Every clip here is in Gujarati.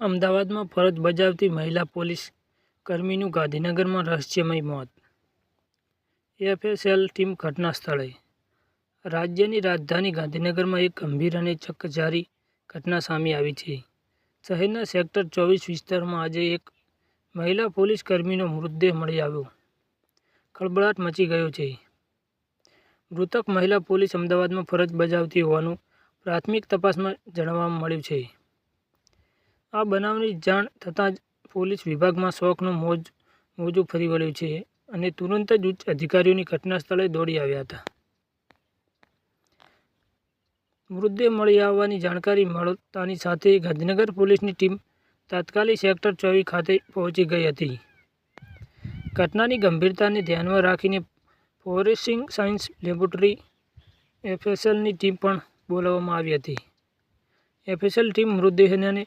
અમદાવાદમાં ફરજ બજાવતી મહિલા પોલીસ કર્મીનું ગાંધીનગરમાં રહસ્યમય મોત. એફએસએલ ટીમ ઘટના સ્થળે. રાજ્યની રાજધાની ગાંધીનગરમાં એક ગંભીર અને ચકચારી ઘટના સામે આવી છે. શહેરના સેક્ટર ચોવીસ વિસ્તારમાં આજે એક મહિલા પોલીસ કર્મીનો મૃતદેહ મળી આવ્યો. ખળબળાટ મચી ગયો છે. મૃતક મહિલા પોલીસ અમદાવાદમાં ફરજ બજાવતી હોવાનું પ્રાથમિક તપાસમાં જાણવા મળ્યું છે. આ બનાવની જાણ થતાં જ પોલીસ વિભાગમાં શોકનું મોજ, મોજું ફરી વળ્યું છે અને તુરંત જ ઉચ્ચ અધિકારીઓની ઘટના સ્થળે દોડી આવ્યા હતા. મૃતદેહ મળી આવવાની જાણકારી મળતાની સાથે ગાંધીનગર પોલીસની ટીમ તાત્કાલિક સેક્ટર ચોવીસ ખાતે પહોંચી ગઈ હતી. ઘટનાની ગંભીરતાને ધ્યાનમાં રાખીને ફોરેન્સિક સાયન્સ લેબોરેટરી એફએસએલની ટીમ પણ બોલાવવામાં આવી હતી. એફએસએલ ટીમ મૃતદેહને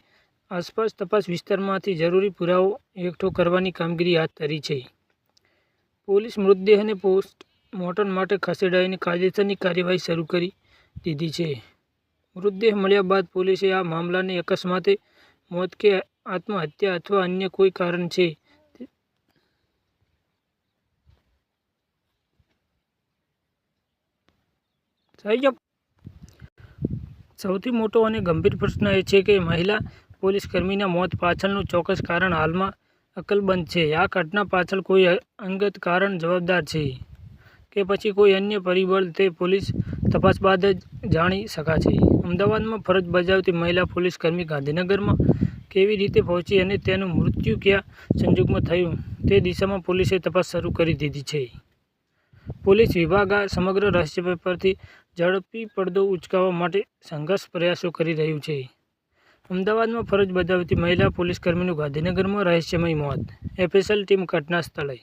આસપાસ તપાસ વિસ્તારમાંથી જરૂરી પુરાવો એકઠો કરવાની કામગીરી હાથ ધરી છે. પોલીસ મૃતદેહને પોસ્ટમોર્ટમ માટે ખસેડાઈને કાયદેસરની કાર્યવાહી શરૂ કરી દીધી છે. મૃતદેહ મળ્યા બાદ પોલીસે આ મામલાને અકસ્માતે મોત કે આત્મહત્યા અથવા અન્ય કોઈ કારણ છે. સૌથી મોટો અને ગંભીર પ્રશ્ન એ છે કે મહિલા પોલીસ કર્મીના મોત પાછળનું ચોક્કસ કારણ હાલમાં અકલબંધ છે. આ ઘટના પાછળ કોઈ અંગત કારણ જવાબદાર છે કે પછી કોઈ અન્ય પરિબળ તે પોલીસ તપાસ બાદ જ જાણી શકાશે. અમદાવાદમાં ફરજ બજાવતી મહિલા પોલીસકર્મી ગાંધીનગરમાં કેવી રીતે પહોંચી અને તેનું મૃત્યુ ક્યાં સંજોગમાં થયું તે દિશામાં પોલીસે તપાસ શરૂ કરી દીધી છે. પોલીસ વિભાગ આ સમગ્ર રહસ્ય પરથી ઝડપી પડદો ઉચકાવવા માટે સંઘર્ષ પ્રયાસો કરી રહ્યું છે. અમદાવાદમાં ફરજ બજાવતી મહિલા પોલીસ કર્મીનું ગાંધીનગરમાં રહસ્યમય મોત એફએસએલ ટીમ ઘટના સ્થળે